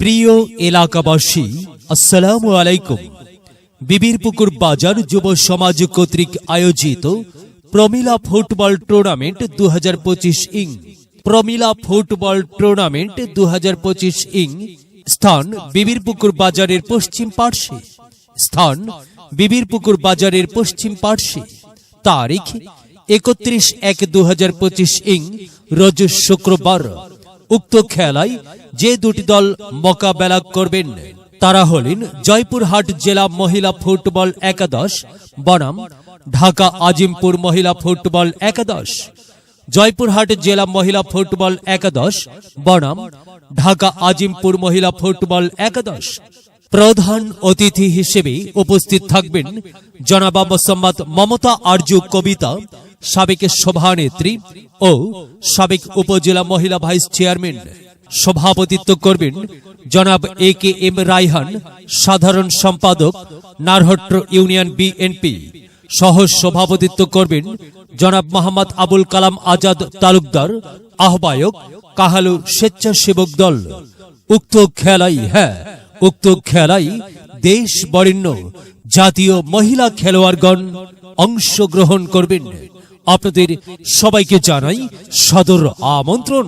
প্রিয় এলাকাবাসী, আসসালামু আলাইকুম। বিবিরপুকুর বাজার যুব সমাজ কর্তৃক আয়োজিত প্রমিলা ফুটবল টুর্নামেন্ট দু হাজার পঁচিশ ইং। প্রমিলা ফুটবল টুর্নামেন্ট দু হাজার পঁচিশ ইং স্থান বিবিরপুকুর বাজারের পশ্চিম পার্শ্বে। স্থান বিবিরপুকুর বাজারের পশ্চিম পার্শ্বে। তারিখ একত্রিশ এক দু ইং, রোজ শুক্রবার। উক্ত খেলায় যে দুটি দল মোকাবেলা করবেন, তারা হলেন জয়পুরহাট জেলা মহিলা ফুটবল একাদশ, বনাম ঢাকা আজিমপুর মহিলা ফুটবল একাদশ, জয়পুরহাট জেলা মহিলা ফুটবল একাদশ, বনাম ঢাকা আজিমপুর মহিলা ফুটবল একাদশ। প্রধান অতিথি হিসেবে উপস্থিত থাকবেন জনাবা মোসাম্মদ মমতা আরজু কবিতা সাবেক সভানেত্রী ও সাবেক উপজেলা মহিলা ভাইস চেয়ারম্যান সভাপতিত্ব করবেন জনাব এ কে এম রায়হান, সাধারণ সম্পাদক নারহট্ট ইউনিয়ন বিএনপি। সহ সভাপতিত্ব করবেন জনাব মোহাম্মদ আবুল কালাম আজাদ তালুকদার, আহ্বায়ক কাহালু স্বেচ্ছাসেবক দল। উক্ত খেলাই হ্যাঁ উক্ত খেলাই দেশ বরেণ্য জাতীয় মহিলা খেলোয়াড়গণ অংশগ্রহণ করবেন। আপনাদের সবাইকে জানাই সদর আমন্ত্রণ।